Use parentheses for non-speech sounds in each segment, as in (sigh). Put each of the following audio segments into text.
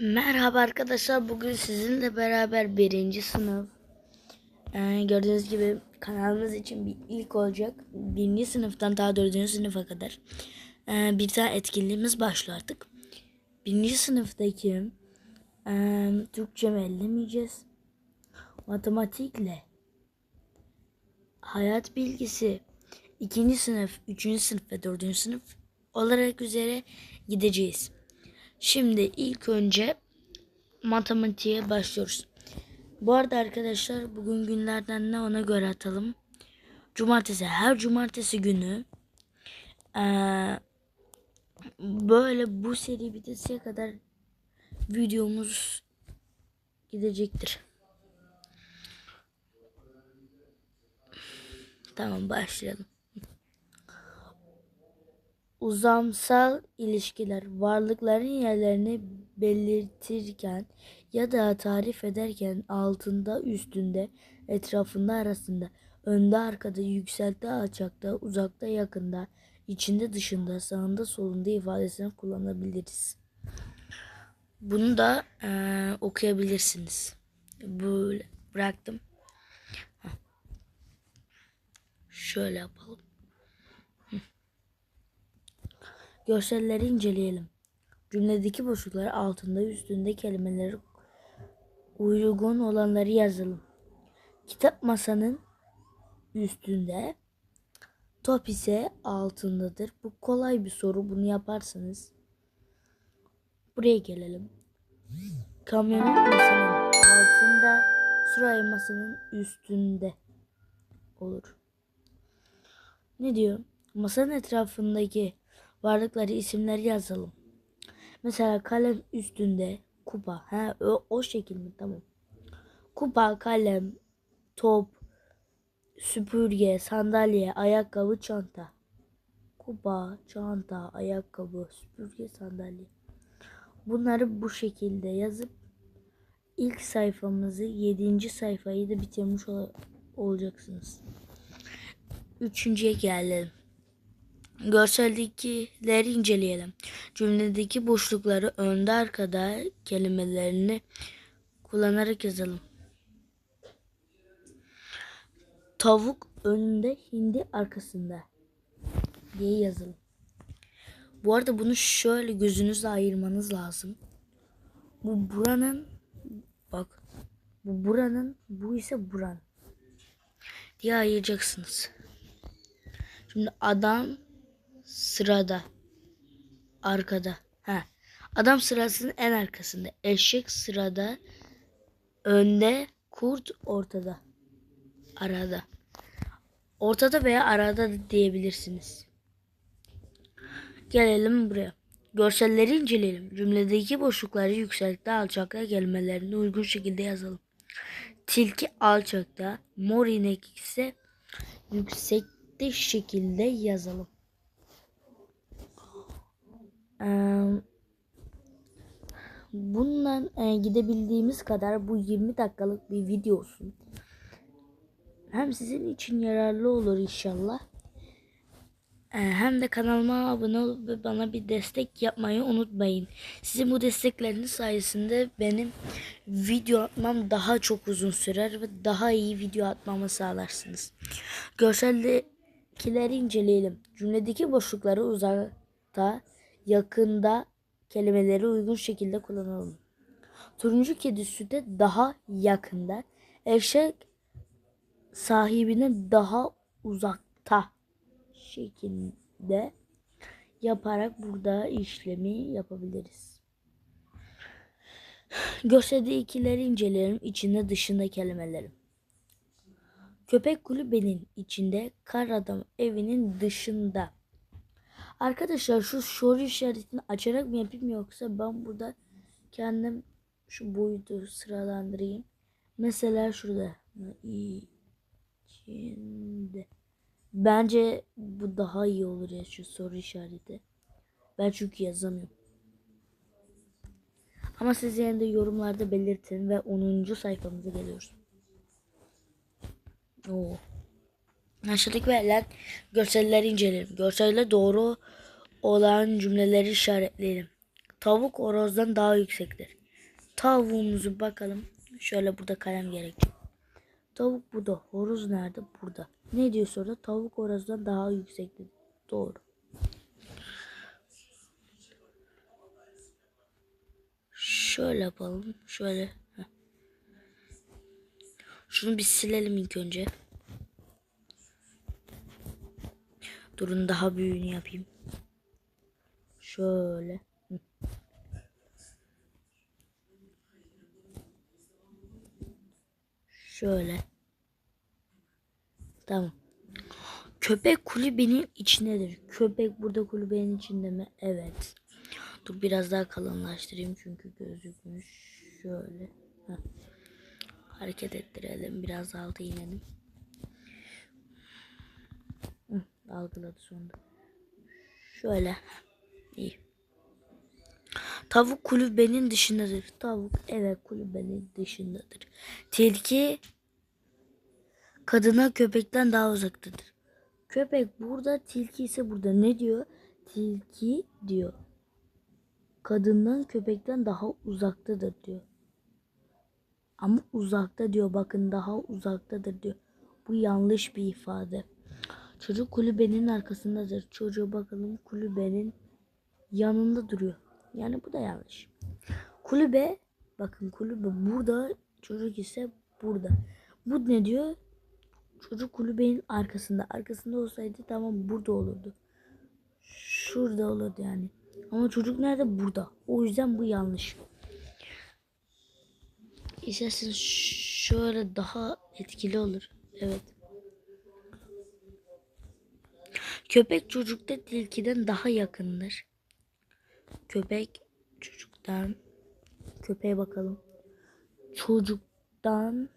Merhaba arkadaşlar. Bugün sizinle beraber birinci sınıf. Ee, gördüğünüz gibi kanalımız için bir ilk olacak. Birinci sınıftan daha dördüncü sınıfa kadar ee, bir tane etkinliğimiz başlıyor artık. Birinci sınıftaki ee, Türkçe ellemeyeceğiz. Matematikle hayat bilgisi ikinci sınıf, üçüncü sınıf ve dördüncü sınıf olarak üzere gideceğiz. Şimdi ilk önce matematiğe başlıyoruz. Bu arada arkadaşlar bugün günlerden ne ona göre atalım. Cumartesi her cumartesi günü eee, böyle bu seri bitesiye kadar videomuz gidecektir. Tamam başlayalım. Uzamsal ilişkiler varlıkların yerlerini belirtirken ya da tarif ederken altında, üstünde, etrafında, arasında, önde, arkada, yüksekte, alçakta, uzakta, yakında, içinde, dışında, sağında, solunda ifadesini kullanabiliriz. Bunu da eee, okuyabilirsiniz. Böyle bıraktım. Şöyle yapalım. Görselleri inceleyelim. Cümledeki boşluklar altında üstünde kelimeleri uygun olanları yazalım. Kitap masanın üstünde, top ise altındadır. Bu kolay bir soru. Bunu yaparsınız. Buraya gelelim. Kamyonet masanın altında, Suray masanın üstünde olur. Ne diyor? Masanın etrafındaki varlıkları isimleri yazalım. Mesela kalem üstünde kupa. Ha o, o şekil mi? Tamam. Kupa, kalem, top, süpürge, sandalye, ayakkabı, çanta. Kupa, çanta, ayakkabı, süpürge, sandalye. Bunları bu şekilde yazıp ilk sayfamızı 7. sayfayı da bitirmiş ol- olacaksınız. Üçüncüye gelelim. Görseldekileri inceleyelim. Cümledeki boşlukları önde arkada kelimelerini kullanarak yazalım. Tavuk önünde, hindi arkasında diye yazalım. Bu arada bunu şöyle gözünüzle ayırmanız lazım. Bu buranın bak bu buranın bu ise buran diye ayıracaksınız. Şimdi adam sırada. Arkada. Ha. Adam sırasının en arkasında. Eşek sırada. Önde. Kurt ortada. Arada. Ortada veya arada da diyebilirsiniz. Gelelim buraya. Görselleri inceleyelim. Cümledeki boşlukları yüksekte alçakta kelimelerini uygun şekilde yazalım. Tilki alçakta, mor inek ise yüksekte şekilde yazalım. Bundan gidebildiğimiz kadar bu 20 dakikalık bir video olsun. Hem sizin için yararlı olur inşallah. Hem de kanalıma abone olup ve bana bir destek yapmayı unutmayın. Sizin bu destekleriniz sayesinde benim video atmam daha çok uzun sürer ve daha iyi video atmamı sağlarsınız. Görseldekileri inceleyelim. Cümledeki boşlukları uzakta, yakında kelimeleri uygun şekilde kullanalım. Turuncu kedi süte daha yakında, eşek sahibine daha uzakta şekilde yaparak burada işlemi yapabiliriz. Görseldekileri inceleyelim. içinde dışında kelimelerim. Köpek kulübenin içinde, kar adam evinin dışında. Arkadaşlar şu soru işaretini açarak mı yapayım yoksa ben burada kendim şu boyutu sıralandırayım. Mesela şurada. İçinde. Bence bu daha iyi olur ya şu soru işareti. Ben çünkü yazamıyorum. Ama siz yine de yorumlarda belirtin ve 10. sayfamıza geliyoruz. Oo. Aşağıdaki verilen görselleri inceleyelim. Görselde doğru olan cümleleri işaretleyelim. Tavuk horozdan daha yüksektir. tavuğumuzu bakalım. Şöyle burada kalem gerekiyor. Tavuk burada. Horoz nerede? Burada. Ne diyor sonra? Tavuk horozdan daha yüksekti. Doğru. Şöyle yapalım. Şöyle. Şunu bir silelim ilk önce. Durun daha büyüğünü yapayım. Şöyle. Şöyle. Tamam. Köpek kulübenin içindedir. Köpek burada kulübenin içinde mi? Evet. Dur biraz daha kalınlaştırayım çünkü gözükmüş. Şöyle. Heh. Hareket ettirelim. Biraz alta inelim. Hı, algıladı sonunda. Şöyle. İyi. Tavuk kulübenin dışındadır. Tavuk evet kulübenin dışındadır. Tilki kadına köpekten daha uzaktadır. Köpek burada, tilki ise burada. Ne diyor? Tilki diyor. Kadından köpekten daha uzaktadır diyor. Ama uzakta diyor. Bakın daha uzaktadır diyor. Bu yanlış bir ifade. Çocuk kulübenin arkasındadır. Çocuğa bakalım kulübenin yanında duruyor. Yani bu da yanlış. Kulübe bakın kulübe burada çocuk ise burada. Bu ne diyor? Çocuk kulübenin arkasında. Arkasında olsaydı tamam burada olurdu. Şurada olurdu yani. Ama çocuk nerede? Burada. O yüzden bu yanlış. İsterseniz şöyle daha etkili olur. Evet. Köpek çocukta tilkiden daha yakındır. Köpek çocuktan köpeğe bakalım. Çocuktan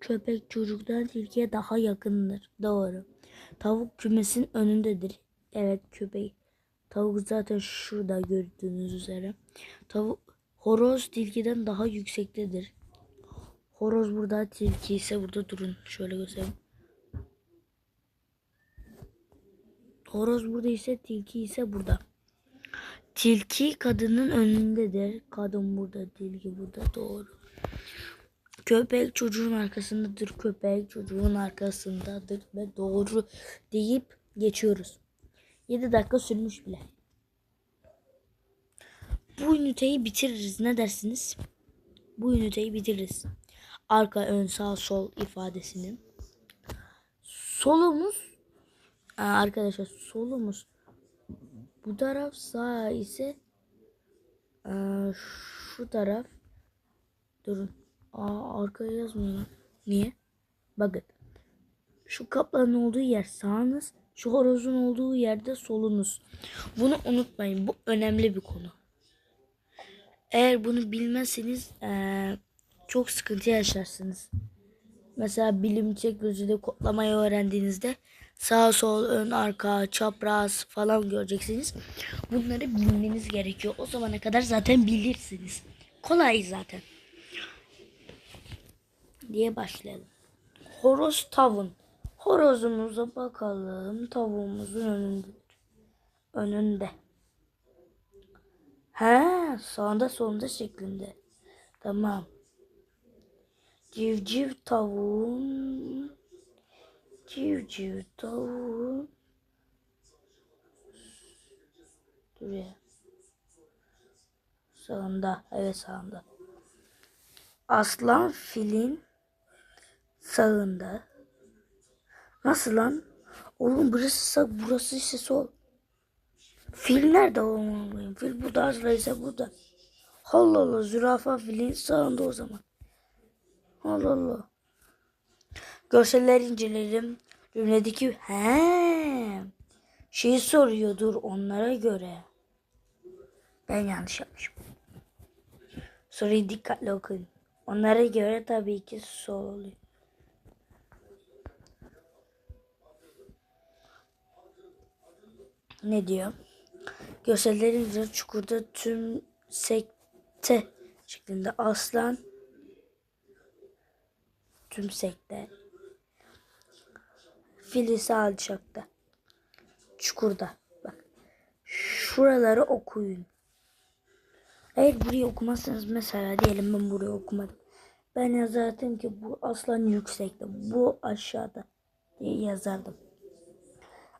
köpek çocuktan tilkiye daha yakındır. Doğru. Tavuk kümesin önündedir. Evet köpek. Tavuk zaten şurada gördüğünüz üzere. Tavuk horoz tilkiden daha yüksektedir. Horoz burada, tilki ise burada durun. Şöyle göstereyim. Horoz burada ise tilki ise burada. Tilki kadının önündedir. Kadın burada, tilki burada. Doğru. Köpek çocuğun arkasındadır. Köpek çocuğun arkasındadır ve doğru deyip geçiyoruz. 7 dakika sürmüş bile. Bu üniteyi bitiririz. Ne dersiniz? Bu üniteyi bitiririz. Arka, ön, sağ, sol ifadesinin. Solumuz Aa, arkadaşlar solumuz bu taraf sağ ise aa, şu taraf. Durun. Aa, arkaya yazmıyor niye? Bakın. Şu kaplanın olduğu yer sağınız şu horozun olduğu yerde solunuz. Bunu unutmayın. Bu önemli bir konu. Eğer bunu bilmezseniz eee, çok sıkıntı yaşarsınız. Mesela bilimsel gözüyle kodlamayı öğrendiğinizde sağ sol ön arka çapraz falan göreceksiniz. Bunları bilmeniz gerekiyor. O zamana kadar zaten bilirsiniz. Kolay zaten. Diye başlayalım. Horoz tavun. Horozumuza bakalım. Tavuğumuzun önünde. Önünde. He, sağında solunda şeklinde. Tamam. Civciv tavuğun civciv tavuğun Dur ya. Sağında. Evet sağında. Aslan filin sağında. Nasıl lan? Oğlum burası sağ, burası ise sol. Fil nerede olmalıyım? Fil burada, aslan ise burada. Allah Allah, zürafa filin sağında o zaman. Allah Allah. Görseller inceleyelim. Cümledeki he şeyi soruyordur onlara göre. Ben yanlış yapmışım. Soruyu dikkatli okuyun. Onlara göre tabii ki sol oluyor. Ne diyor? Görsellerin üzerinde çukurda tüm sekte şeklinde aslan tümsekte filisi alçakta çukurda bak şuraları okuyun Eğer burayı okumazsanız mesela diyelim ben burayı okumadım. Ben yazardım ki bu aslan yüksekte, bu aşağıda diye yazardım.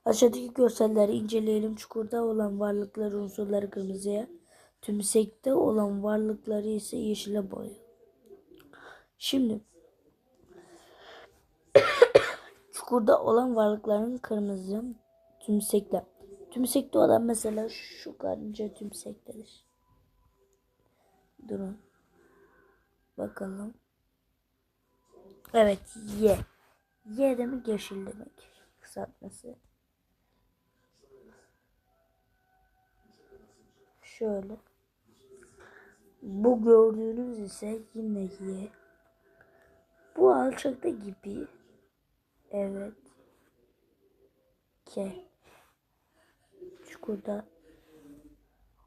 Aşağıdaki görselleri inceleyelim. Çukurda olan varlıkları unsurları kırmızıya, tümsekte olan varlıkları ise yeşile boya. Şimdi çukurda olan varlıkların kırmızı, tümsekte. Tümsekte olan mesela şu karınca tümsektedir. Durun. Bakalım. Evet Y. Y demek yeşil demek. Kısaltması. Şöyle. Bu gördüğünüz ise yine Y. Bu alçakta gibi. Evet. K. Çukurda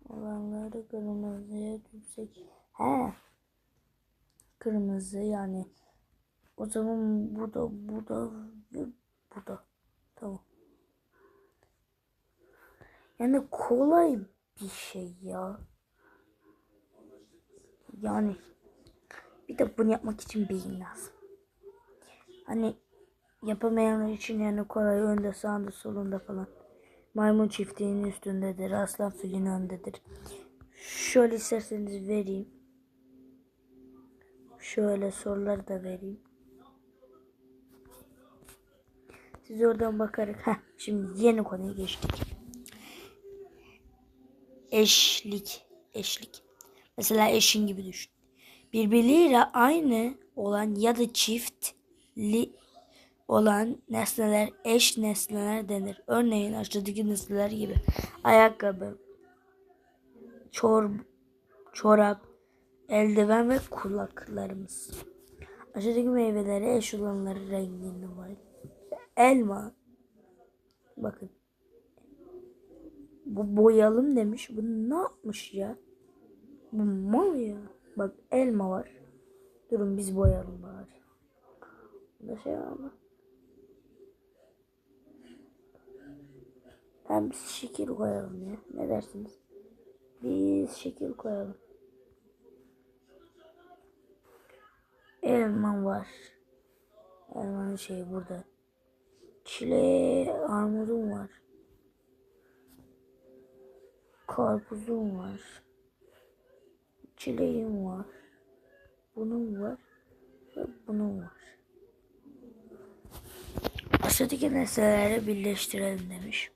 olanları kırmızıya yüksek. He. Kırmızı yani. O zaman bu da bu da bu da. Tamam. Yani kolay bir şey ya. Yani bir de bunu yapmak için beyin lazım. Hani yapamayanlar için yani kolay önde sağında solunda falan. Maymun çiftliğinin üstündedir. Aslan filin öndedir. Şöyle isterseniz vereyim. Şöyle soruları da vereyim. Siz oradan bakarak. Heh, şimdi yeni konuya geçtik. Eşlik. Eşlik. Mesela eşin gibi düşün. Birbirleriyle aynı olan ya da çiftli olan nesneler eş nesneler denir. Örneğin aşağıdaki nesneler gibi ayakkabı, çor, çorap, eldiven ve kulaklarımız. Aşağıdaki meyvelere eş olanları rengini var. Elma. Bakın. Bu boyalım demiş. Bu ne yapmış ya? Bu mal ya. Bak elma var. Durun biz boyayalım bari. Burada şey var mı? Hem biz şekil koyalım ya. Ne dersiniz? Biz şekil koyalım. Elma var. Elmanın şeyi burada. Çile armudum var. Karpuzum var. Çileğim var. Bunun var. Ve bunun var. Aşağıdaki nesneleri birleştirelim demiş.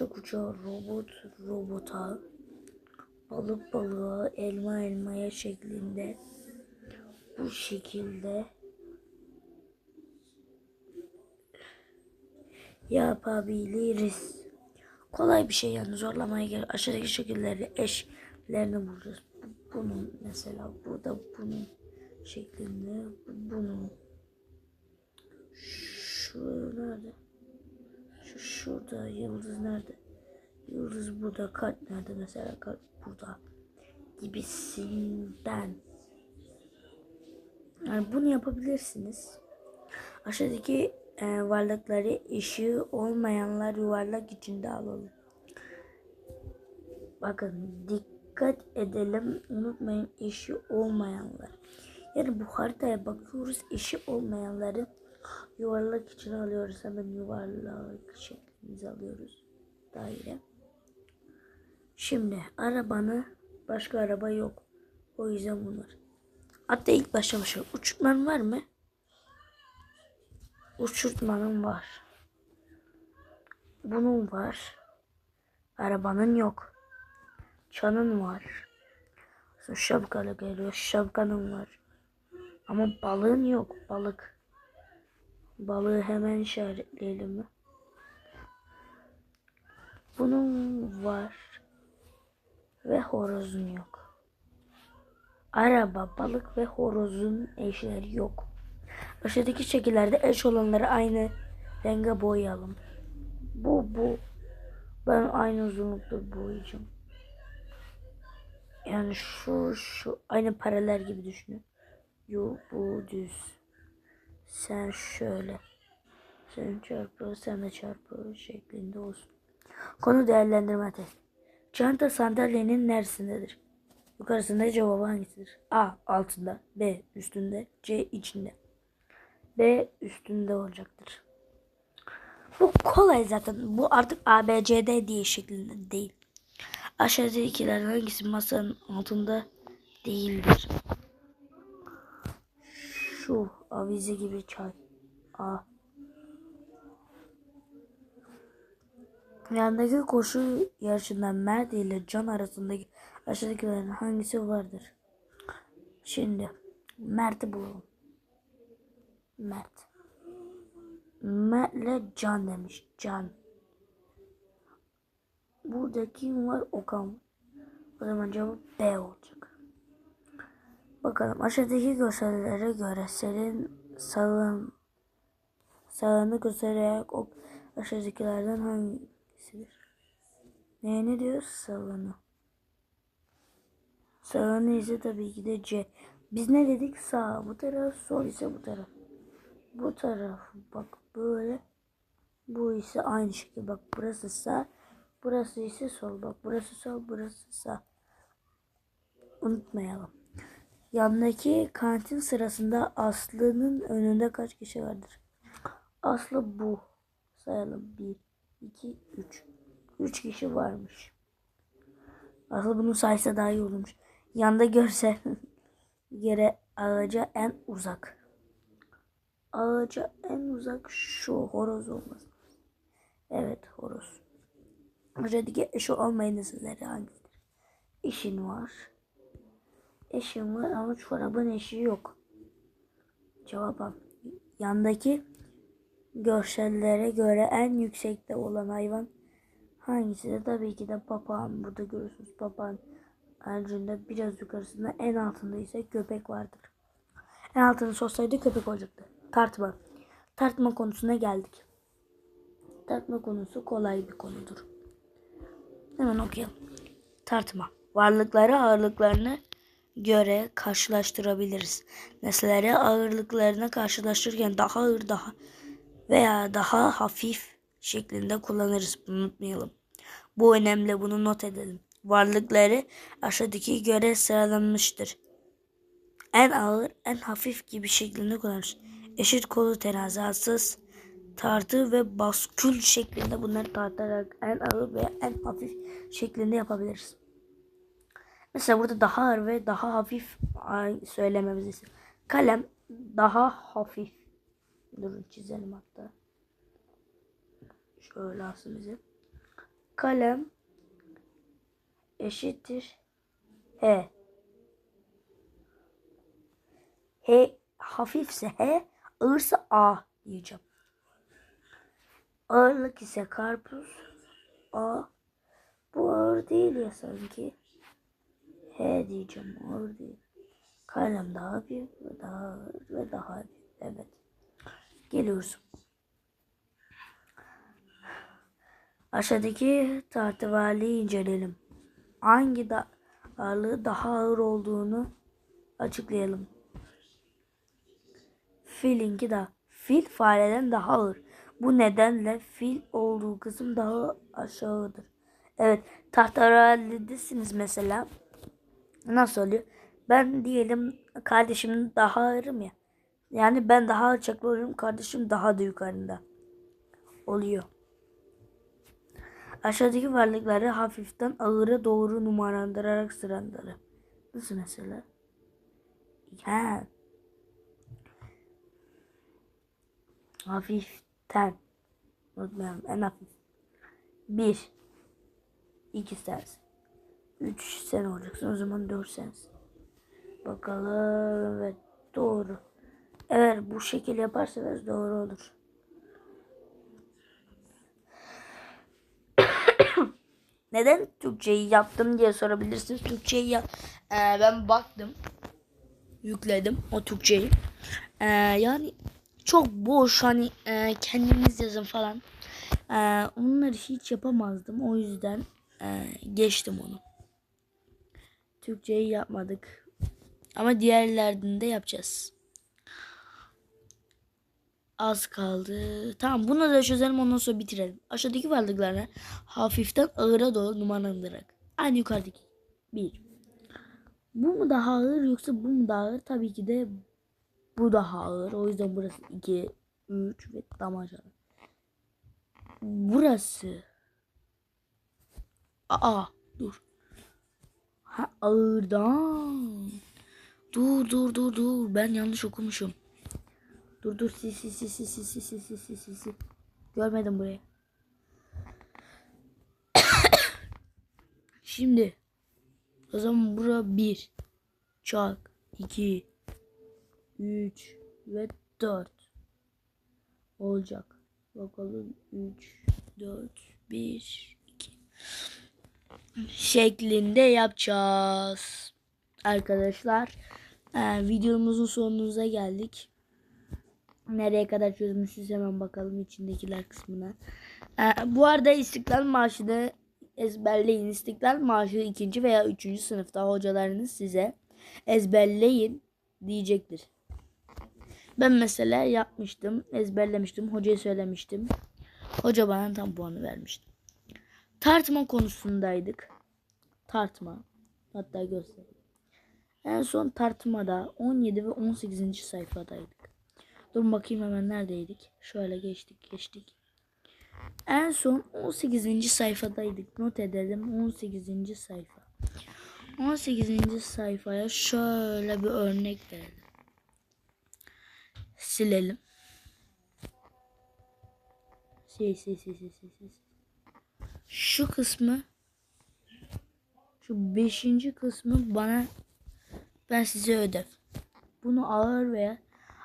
Uçak uçağa, robot robota, balık balığa, elma elmaya şeklinde bu şekilde yapabiliriz. Kolay bir şey yani zorlamaya gerek. Aşağıdaki şekilleri eşlerini bulacağız. Bunun mesela bu da bunun şeklinde bunun şu nerede? Şu şurada yıldız nerede? Yıldız burada kalp nerede mesela kalp burada gibisinden. Yani bunu yapabilirsiniz. Aşağıdaki e, varlıkları ışığı olmayanlar yuvarlak içinde alalım. Bakın dikkat edelim unutmayın işi olmayanlar. Yani bu haritaya bakıyoruz işi olmayanları yuvarlak içine alıyoruz. Hemen yuvarlak şeklimizi alıyoruz. Daire. Şimdi arabanı başka araba yok. O yüzden bunlar. Hatta ilk başta başa uçurtman var mı? Uçurtmanın var. Bunun var. Arabanın yok. Çanın var. Sonra şapkalı geliyor. Şapkanın var. Ama balığın yok. Balık. Balığı hemen işaretleyelim mi? Bunun var. Ve horozun yok. Araba, balık ve horozun eşleri yok. Aşağıdaki şekillerde eş olanları aynı renge boyayalım. Bu bu. Ben aynı uzunlukta boyayacağım. Yani şu şu aynı paralel gibi düşünün. Yo bu düz. Sen şöyle. Sen çarpı sen de çarpı şeklinde olsun. Konu değerlendirme testi. Çanta sandalyenin neresindedir? Yukarısında cevabı hangisidir? A. Altında. B. Üstünde. C. içinde. B. Üstünde olacaktır. Bu kolay zaten. Bu artık A, B, C, D diye şeklinde değil. Aşağıdakilerden hangisi masanın altında değildir? Şu avize gibi çay. A. Yandaki koşu yarışında Mert ile Can arasındaki aşağıdakilerin hangisi vardır? Şimdi Mert'i bulalım. Mert. Mert ile Can demiş. Can. Burada kim var? Okan. O zaman cevap B olacak. Bakalım aşağıdaki gösterilere göre senin sağın sağını göstererek o aşağıdakilerden hangisidir? Ne ne diyor? Sağını. Sağını ise tabii ki de C. Biz ne dedik? Sağ bu taraf, sol ise bu taraf. Bu taraf bak böyle. Bu ise aynı şekilde bak burası sağ. Burası ise sol. Bak burası sol, burası sağ. Unutmayalım. Yandaki kantin sırasında Aslı'nın önünde kaç kişi vardır? Aslı bu. Sayalım. 1, 2, 3. 3 kişi varmış. Aslı bunu saysa daha iyi olurmuş. Yanda görse (laughs) yere ağaca en uzak. Ağaca en uzak şu horoz olmaz. Evet horoz. Aşağıdaki eşi olmayan isimleri hangisidir? Eşin var. Eşin var ama çorabın eşi yok. Cevap. Yandaki görsellere göre en yüksekte olan hayvan hangisidir? Tabii ki de papağan. Burada görüyorsunuz papağan haricinde biraz yukarısında en altında ise köpek vardır. En altını sorsaydı köpek olacaktı. Tartma. Tartma konusuna geldik. Tartma konusu kolay bir konudur. Hemen okuyalım. Tartma. Varlıkları ağırlıklarına göre karşılaştırabiliriz. Nesneleri ağırlıklarına karşılaştırırken daha ağır daha veya daha hafif şeklinde kullanırız. Unutmayalım. Bu önemli. Bunu not edelim. Varlıkları aşağıdaki göre sıralanmıştır. En ağır, en hafif gibi şeklinde kullanırız. Eşit kolu terazi, hassas tartı ve baskül şeklinde bunları tartarak en ağır veya en hafif şeklinde yapabiliriz. Mesela burada daha ağır ve daha hafif söylememiz için. Kalem daha hafif. Durun çizelim hatta. Şöyle alsın bize. Kalem eşittir H. H hafifse H, ağırsa A diyeceğim. Ağırlık ise karpuz A. Bu ağır değil ya sanki. H diyeceğim ağır değil. Kalem daha büyük ve daha ağır ve daha hafif. Evet. Geliyoruz. Aşağıdaki tartıvaliyi inceleyelim. Hangi da ağırlığı daha ağır olduğunu açıklayalım. Filinki da fil fareden daha ağır. Bu nedenle fil olduğu kısım daha aşağıdır. Evet tahtaralidesiniz mesela. Nasıl oluyor? Ben diyelim kardeşim daha ağırım ya. Yani ben daha alçaklı oluyorum. Kardeşim daha da yukarında. Oluyor. Aşağıdaki varlıkları hafiften ağıra doğru numaralandırarak sıraları. Nasıl mesela? Ha. Hafiften. Unutmayalım en hafif. Bir. İki sensin. Üç sen olacaksın. O zaman dört sensin. Bakalım. Evet doğru. Eğer bu şekil yaparsanız doğru olur. (coughs) Neden Türkçeyi yaptım diye sorabilirsiniz. Türkçeyi ya e, ben baktım. Yükledim o Türkçeyi. E, yani çok boş hani e, kendiniz yazın falan. E, onları hiç yapamazdım. O yüzden e, geçtim onu. Türkçeyi yapmadık. Ama diğerlerinde de yapacağız. Az kaldı. Tamam bunu da çözelim ondan sonra bitirelim. Aşağıdaki varlıklarla hafiften ağıra doğru numaralandırarak. Aynı yukarıdaki. 1. Bu mu daha ağır yoksa bu mu daha ağır? Tabii ki de bu daha ağır. O yüzden burası 2, 3 ve damacana. Burası. Aa dur. Ha ağırdan. Dur dur dur dur. Ben yanlış okumuşum. Dur dur sil sil sil sil sil sil sil sil sil sil sil. Görmedim burayı. (coughs) Şimdi o zaman bura 1 çak 2 3 ve 4 olacak. Bakalım 3 4 1 2 şeklinde yapacağız. Arkadaşlar e, videomuzun sonumuza geldik. Nereye kadar çözmüşüz hemen bakalım içindekiler kısmına. E, bu arada İstiklal Marşı'nı ezberleyin. İstiklal Marşı ikinci veya üçüncü sınıfta hocalarınız size ezberleyin diyecektir. Ben mesela yapmıştım, ezberlemiştim, hocaya söylemiştim. Hoca bana tam puanı vermişti. Tartma konusundaydık. Tartma. Hatta göstereyim. En son tartmada 17 ve 18. sayfadaydık. Dur bakayım hemen neredeydik. Şöyle geçtik geçtik. En son 18. sayfadaydık. Not edelim 18. sayfa. 18. sayfaya şöyle bir örnek verelim. Silelim. Sil sil sil sil sil sil. Şu kısmı şu beşinci kısmı bana ben size ödev. Bunu ağır veya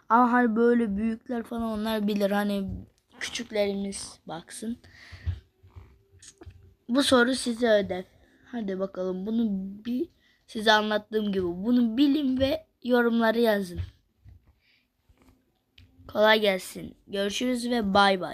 ama hani böyle büyükler falan onlar bilir. Hani küçüklerimiz baksın. Bu soru size ödev. Hadi bakalım bunu bir size anlattığım gibi bunu bilin ve yorumları yazın. Kolay gelsin. Görüşürüz ve bay bay.